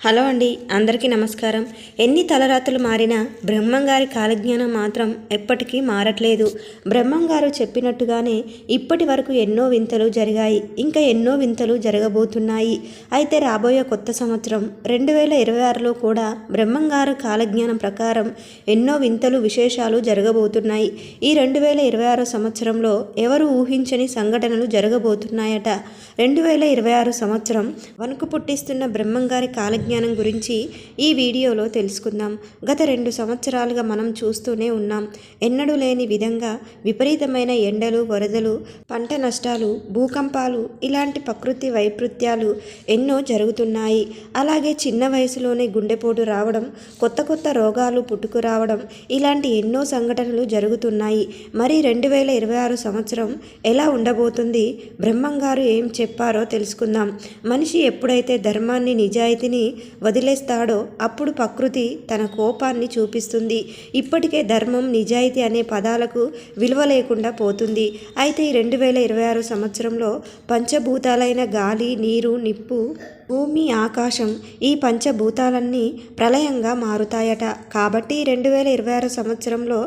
Hello అండి అందరికీ నమస్కారం. ఎన్ని తలరాతలు మారినా బ్రహ్మంగారి కాలజ్ఞానం మాత్రం ఎప్పటికీ మారట్లేదు. బ్రహ్మంగారు చెప్పినట్టుగానే ఇప్పటి వరకు ఎన్నో వింతలు జరిగాయి. ఇంకా ఎన్నో వింతలు జరగబోతున్నాయి. అయితే రాబోయే కొత్త సంవత్సరం రెండు వేల ఇరవై ఆరులో కూడా బ్రహ్మంగారు కాలజ్ఞానం ప్రకారం ఎన్నో వింతలు విశేషాలు జరగబోతున్నాయి. ఈ రెండు వేల ఇరవై ఆరో సంవత్సరంలో ఎవరు ఊహించని సంఘటనలు జరగబోతున్నాయట. రెండు వేల ఇరవై ఆరు సంవత్సరం వణుకు పుట్టిస్తున్న బ్రహ్మంగారి పరిజ్ఞానం గురించి ఈ వీడియోలో తెలుసుకుందాం. గత రెండు సంవత్సరాలుగా మనం చూస్తూనే ఉన్నాం. ఎన్నడూ లేని విధంగా విపరీతమైన ఎండలు వరదలు పంట నష్టాలు భూకంపాలు ఇలాంటి ప్రకృతి వైపరీత్యాలు ఎన్నో జరుగుతున్నాయి. అలాగే చిన్న వయసులోనే గుండెపోటు రావడం కొత్త కొత్త రోగాలు పుట్టుకురావడం ఇలాంటి ఎన్నో సంఘటనలు జరుగుతున్నాయి. మరి రెండు వేల ఇరవై ఆరు సంవత్సరం ఎలా ఉండబోతుంది? బ్రహ్మంగారు ఏం చెప్పారో తెలుసుకుందాం. మనిషి ఎప్పుడైతే ధర్మాన్ని నిజాయితీని వదిలేస్తాడో అప్పుడు ప్రకృతి తన కోపాన్ని చూపిస్తుంది. ఇప్పటికే ధర్మం నిజాయితీ అనే పదాలకు విలువ లేకుండా పోతుంది. అయితే ఈ రెండు వేల ఇరవై ఆరు సంవత్సరంలో పంచభూతాలైన గాలి నీరు నిప్పు భూమి ఆకాశం ఈ పంచభూతాలన్నీ ప్రళయంగా మారుతాయట. కాబట్టి రెండు వేల ఇరవై ఆరు సంవత్సరంలో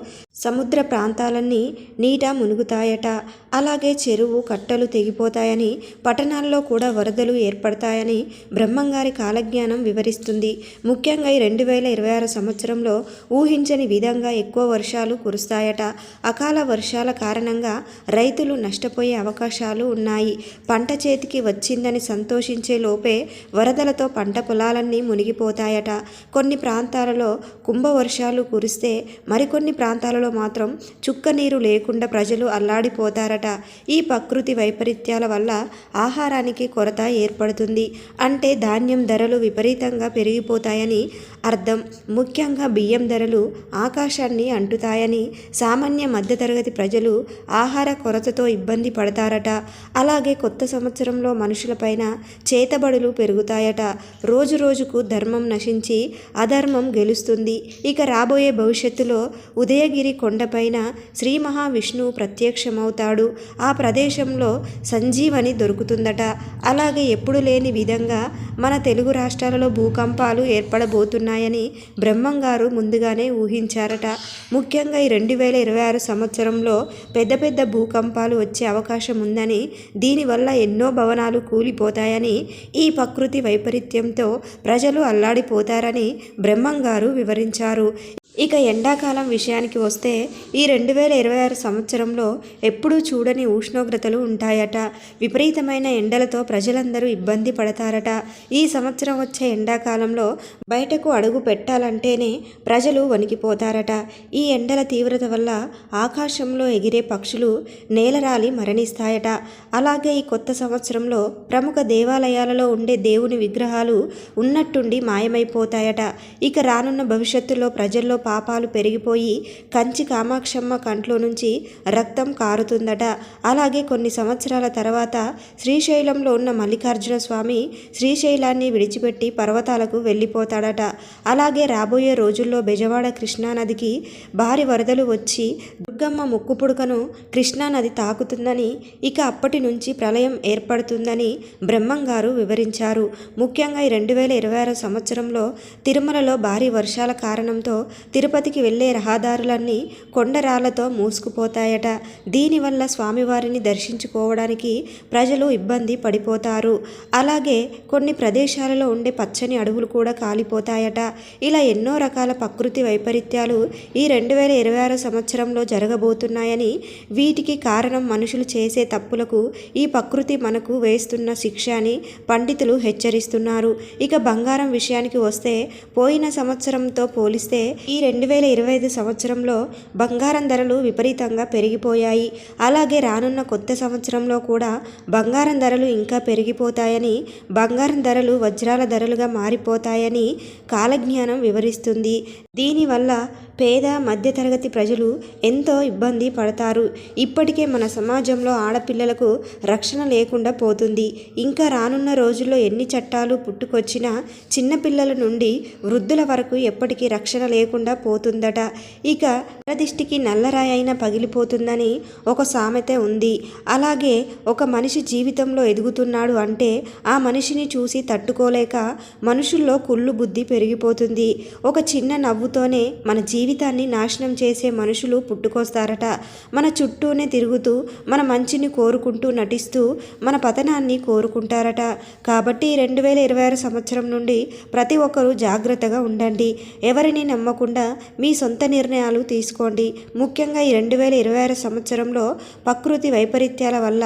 సముద్ర ప్రాంతాలన్నీ నీట మునుగుతాయట. అలాగే చెరువు కట్టలు తెగిపోతాయని పట్టణాల్లో కూడా వరదలు ఏర్పడతాయని బ్రహ్మంగారి కాలజ్ఞానం వివరిస్తుంది. ముఖ్యంగా ఈ రెండు వేల ఇరవై ఆరు సంవత్సరంలో ఊహించని విధంగా ఎక్కువ వర్షాలు కురుస్తాయట. అకాల వర్షాల కారణంగా రైతులు నష్టపోయే అవకాశాలు ఉన్నాయి. పంట చేతికి వచ్చిందని సంతోషించే లోపే వరదలతో పంట పొలాలన్నీ మునిగిపోతాయట. కొన్ని ప్రాంతాలలో కుంభవర్షాలు కురిస్తే మరికొన్ని ప్రాంతాలలో మాత్రం చుక్క నీరు లేకుండా ప్రజలు అల్లాడిపోతారట. ఈ ప్రకృతి వైపరీత్యాల వల్ల ఆహారానికి కొరత ఏర్పడుతుంది. అంటే ధాన్యం ధరలు విపరీతంగా పెరిగిపోతాయని అర్థం. ముఖ్యంగా బియ్యం ధరలు ఆకాశాన్ని అంటుతాయని సామాన్య మధ్యతరగతి ప్రజలు ఆహార కొరతతో ఇబ్బంది పడతారట. అలాగే కొత్త సంవత్సరంలో మనుషులపైన చేతబడులు పెరుగుతాయట. రోజు రోజుకు ధర్మం నశించి అధర్మం గెలుస్తుంది. ఇక రాబోయే భవిష్యత్తులో ఉదయగిరి కొండపైన శ్రీ మహావిష్ణువు ప్రత్యక్షమవుతాడు. ఆ ప్రదేశంలో సంజీవని దొరుకుతుందట. అలాగే ఎప్పుడు లేని విధంగా మన తెలుగు రాష్ట్రాలలో భూకంపాలు ఏర్పడబోతున్నాయని బ్రహ్మంగారు ముందుగానే ఊహించారట. ముఖ్యంగా ఈ రెండు వేల ఇరవై ఆరు సంవత్సరంలో పెద్ద పెద్ద భూకంపాలు వచ్చే అవకాశం ఉందని దీనివల్ల ఎన్నో భవనాలు కూలిపోతాయని ఈ ప్రకృతి వైపరీత్యంతో ప్రజలు అల్లాడిపోతారని బ్రహ్మంగారు వివరించారు. ఇక ఎండాకాలం విషయానికి వస్తే ఈ రెండు వేల ఇరవై ఆరు సంవత్సరంలో ఎప్పుడూ చూడని ఉష్ణోగ్రతలు ఉంటాయట. విపరీతమైన ఎండలతో ప్రజలందరూ ఇబ్బంది పడతారట. ఈ సంవత్సరం వచ్చే ఎండాకాలంలో బయటకు అడుగు పెట్టాలంటేనే ప్రజలు వణికిపోతారట. ఈ ఎండల తీవ్రత వల్ల ఆకాశంలో ఎగిరే పక్షులు నేలరాలి మరణిస్తాయట. అలాగే ఈ కొత్త సంవత్సరంలో ప్రముఖ దేవాలయాలలో ఉండే దేవుని విగ్రహాలు ఉన్నట్టుండి మాయమైపోతాయట. ఇక రానున్న భవిష్యత్తులో ప్రజల్లో పాపాలు పెరిగిపోయి కంచి కామాక్షమ్మ కంట్లో నుంచి రక్తం కారుతుందట. అలాగే కొన్ని సంవత్సరాల తర్వాత శ్రీశైలంలో ఉన్న మల్లికార్జున స్వామి శ్రీశైలాన్ని విడిచిపెట్టి పర్వతాలకు వెళ్ళిపోతాడట. అలాగే రాబోయే రోజుల్లో బెజవాడ కృష్ణానదికి భారీ వరదలు వచ్చి దుర్గమ్మ ముక్కుపుడకను కృష్ణానది తాకుతుందని ఇక అప్పటి నుంచి ప్రళయం ఏర్పడుతుందని బ్రహ్మంగారు వివరించారు. ముఖ్యంగా ఈ రెండు వేల ఇరవై ఆరు సంవత్సరంలో తిరుమలలో భారీ వర్షాల కారణంతో తిరుపతికి వెళ్ళే రహదారులన్నీ కొండరాళ్ళతో మూసుకుపోతాయట. దీనివల్ల స్వామివారిని దర్శించుకోవడానికి ప్రజలు ఇబ్బంది పడిపోతారు. అలాగే కొన్ని ప్రదేశాలలో ఉండే పచ్చని అడవులు కూడా కాలిపోతాయట. ఇలా ఎన్నో రకాల ప్రకృతి వైపరీత్యాలు ఈ రెండు వేల ఇరవై ఆరు సంవత్సరంలో జరగబోతున్నాయని వీటికి కారణం మనుషులు చేసే తప్పులకు ఈ ప్రకృతి మనకు వేస్తున్న శిక్ష అని పండితులు హెచ్చరిస్తున్నారు. ఇక బంగారం విషయానికి వస్తే పోయిన సంవత్సరంతో పోలిస్తే ఈ రెండు వేల ఇరవై ఐదు సంవత్సరంలో బంగారం ధరలు విపరీతంగా పెరిగిపోయాయి. అలాగే రానున్న కొత్త సంవత్సరంలో కూడా బంగారం ధరలు ఇంకా పెరిగిపోతాయని బంగారం ధరలు వజ్రాల ధరలుగా మారిపోతాయని కాలజ్ఞానం వివరిస్తుంది. దీనివల్ల పేద మధ్యతరగతి ప్రజలు ఎంతో ఇబ్బంది పడతారు. ఇప్పటికే మన సమాజంలో ఆడపిల్లలకు రక్షణ లేకుండా పోతుంది. ఇంకా రానున్న రోజుల్లో ఎన్ని చట్టాలు పుట్టుకొచ్చినా చిన్నపిల్లల నుండి వృద్ధుల వరకు ఎప్పటికీ రక్షణ లేకుండా పోతుందట. ఇక నరదిష్టికి నల్లరాయి అయినా పగిలిపోతుందని ఒక సామెత ఉంది. అలాగే ఒక మనిషి జీవితంలో ఎదుగుతున్నాడు అంటే ఆ మనిషిని చూసి తట్టుకోలేక మనుషుల్లో కుళ్ళు బుద్ధి పెరిగిపోతుంది. ఒక చిన్న నవ్వు నవ్వుతోనే మన జీవితాన్ని నాశనం చేసే మనుషులు పుట్టుకొస్తారట. మన చుట్టూనే తిరుగుతూ మన మంచిని కోరుకుంటూ నటిస్తూ మన పతనాన్ని కోరుకుంటారట. కాబట్టి రెండు వేల ఇరవై ఆరు సంవత్సరం నుండి ప్రతి ఒక్కరూ జాగ్రత్తగా ఉండండి. ఎవరిని నమ్మకుండా మీ సొంత నిర్ణయాలు తీసుకోండి. ముఖ్యంగా ఈ రెండు వేల ఇరవై ఆరు సంవత్సరంలో ప్రకృతి వైపరీత్యాల వల్ల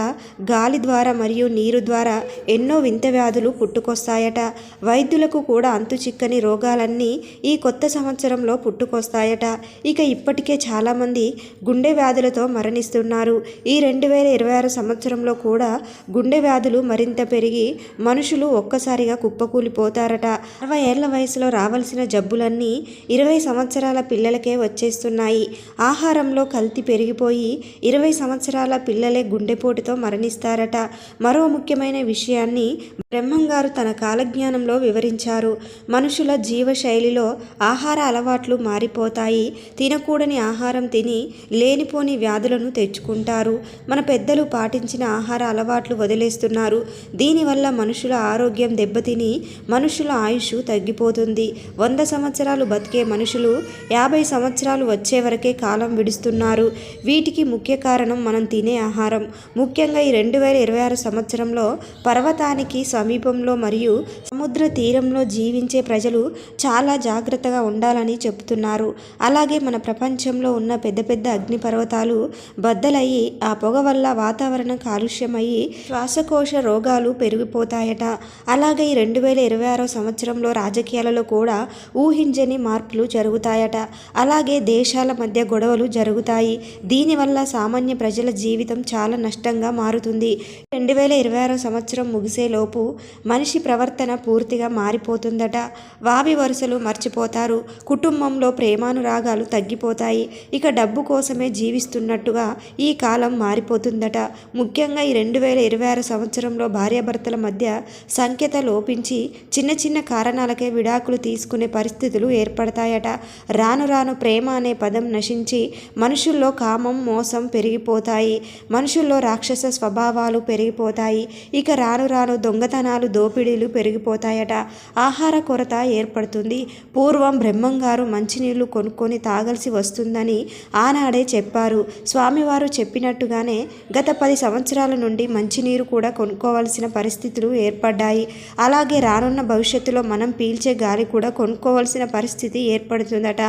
గాలి ద్వారా మరియు నీరు ద్వారా ఎన్నో వింత వ్యాధులు పుట్టుకొస్తాయట. వైద్యులకు కూడా అంతు చిక్కని రోగాలన్నీ ఈ కొత్త సంవత్సరం సంవత్సరంలో పుట్టుకొస్తాయట. ఇక ఇప్పటికే చాలామంది గుండె వ్యాధులతో మరణిస్తున్నారు. ఈ రెండు వేల ఇరవై ఆరు సంవత్సరంలో కూడా గుండె వ్యాధులు మరింత పెరిగి మనుషులు ఒక్కసారిగా కుప్పకూలిపోతారట. అరవై ఏళ్ళ వయసులో రావాల్సిన జబ్బులన్నీ ఇరవై సంవత్సరాల పిల్లలకే వచ్చేస్తున్నాయి. ఆహారంలో కల్తీ పెరిగిపోయి ఇరవై సంవత్సరాల పిల్లలే గుండెపోటుతో మరణిస్తారట. మరో ముఖ్యమైన విషయాన్ని బ్రహ్మంగారు తన కాలజ్ఞానంలో వివరించారు. మనుషుల జీవశైలిలో ఆహార అలవాట్లు మారిపోతాయి. తినకూడని ఆహారం తిని లేనిపోని వ్యాధులను తెచ్చుకుంటారు. మన పెద్దలు పాటించిన ఆహార అలవాట్లు వదిలేస్తున్నారు. దీనివల్ల మనుషుల ఆరోగ్యం దెబ్బతిని మనుషుల ఆయుష్ తగ్గిపోతుంది. వంద సంవత్సరాలు బతికే మనుషులు యాభై సంవత్సరాలు వచ్చే వరకే కాలం విడుస్తున్నారు. వీటికి ముఖ్య కారణం మనం తినే ఆహారం. ముఖ్యంగా ఈ రెండు వేల ఇరవై ఆరు సంవత్సరంలో పర్వతానికి సమీపంలో మరియు సముద్ర తీరంలో జీవించే ప్రజలు చాలా జాగ్రత్తగా ఉండాలని చెబుతున్నారు. అలాగే మన ప్రపంచంలో ఉన్న పెద్ద పెద్ద అగ్నిపర్వతాలు బద్దలయ్యి ఆ పొగ వల్ల వాతావరణం కాలుష్యమయ్యి శ్వాసకోశ రోగాలు పెరిగిపోతాయట. అలాగే ఈ రెండు వేల ఇరవై ఆరో సంవత్సరంలో రాజకీయాలలో కూడా ఊహించని మార్పులు జరుగుతాయట. అలాగే దేశాల మధ్య గొడవలు జరుగుతాయి. దీనివల్ల సామాన్య ప్రజల జీవితం చాలా నష్టంగా మారుతుంది. రెండు వేల ఇరవై ఆరో సంవత్సరం ముగిసేలోపు మనిషి ప్రవర్తన పూర్తిగా మారిపోతుందట. వావి వరుసలు మర్చిపోతారు. కుటుంబంలో ప్రేమానురాగాలు తగ్గిపోతాయి. ఇక డబ్బు కోసమే జీవిస్తున్నట్టుగా ఈ కాలం మారిపోతుందట. ముఖ్యంగా ఈ రెండు వేల ఇరవై ఆరు సంవత్సరంలో భార్యాభర్తల మధ్య సంఖ్యత లోపించి చిన్న చిన్న కారణాలకే విడాకులు తీసుకునే పరిస్థితులు ఏర్పడతాయట. రాను రాను ప్రేమ అనే పదం నశించి మనుషుల్లో కామం మోసం పెరిగిపోతాయి. మనుషుల్లో రాక్షస స్వభావాలు పెరిగిపోతాయి. ఇక రాను రాను దొంగతనాలు దోపిడీలు పెరిగిపోతాయట. ఆహార కొరత ఏర్పడుతుంది. పూర్వం బ్రహ్మం గారు మంచినీళ్ళు కొనుక్కొని తాగాల్సి వస్తుందని ఆనాడే చెప్పారు. స్వామివారు చెప్పినట్టుగానే గత పది సంవత్సరాల నుండి మంచినీరు కూడా కొనుక్కోవాల్సిన పరిస్థితులు ఏర్పడ్డాయి. అలాగే రానున్న భవిష్యత్తులో మనం పీల్చే గాలి కూడా కొనుక్కోవాల్సిన పరిస్థితి ఏర్పడుతుందట.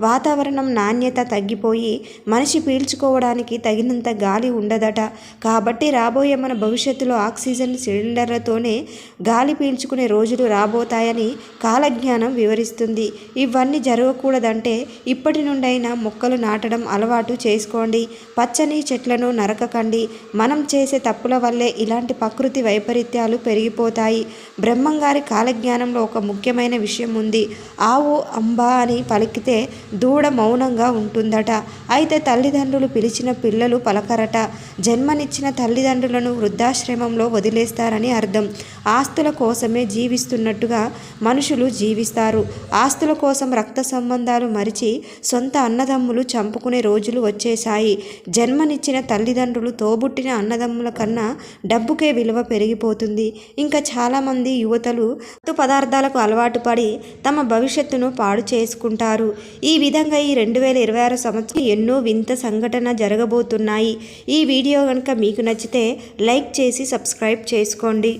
వాతావరణం నాణ్యత తగ్గిపోయి మనిషి పీల్చుకోవడానికి తగినంత గాలి ఉండదట. కాబట్టి రాబోయే మన భవిష్యత్తులో ఆక్సిజన్ సిలిండర్లతోనే గాలి పీల్చుకునే రోజులు రాబోతాయని కాలజ్ఞానం వివరిస్తుంది. ఇవన్నీ జరగకూడదంటే ఇప్పటి నుండైనా మొక్కలు నాటడం అలవాటు చేసుకోండి. పచ్చని చెట్లను నరకకండి. మనం చేసే తప్పుల వల్లే ఇలాంటి ప్రకృతి వైపరీత్యాలు పెరిగిపోతాయి. బ్రహ్మంగారి కాలజ్ఞానంలో ఒక ముఖ్యమైన విషయం ఉంది. ఆవు అంబా అని పలికితే దూడ మౌనంగా ఉంటుందట. అయితే తల్లిదండ్రులు పిలిచిన పిల్లలు పలకరట. జన్మనిచ్చిన తల్లిదండ్రులను వృద్ధాశ్రమంలో వదిలేస్తారని అర్థం. ఆస్తుల కోసమే జీవిస్తున్నట్టుగా మనుషులు జీవిస్తారు. ఆస్తుల కోసం రక్త సంబంధాలు మరిచి సొంత అన్నదమ్ములు చంపుకునే రోజులు వచ్చేశాయి. జన్మనిచ్చిన తల్లిదండ్రులు తోబుట్టిన అన్నదమ్ముల కన్నా డబ్బుకే విలువ పెరిగిపోతుంది. ఇంకా చాలామంది యువతలు మత్తు పదార్థాలకు అలవాటు పడి తమ భవిష్యత్తును పాడు చేసుకుంటారు. ఈ విధంగా ఈ రెండు వేల ఇరవై ఆరు సంవత్సరం ఎన్నో వింత సంఘటన జరగబోతున్నాయి. ఈ వీడియో కనుక మీకు నచ్చితే లైక్ చేసి సబ్స్క్రైబ్ చేసుకోండి.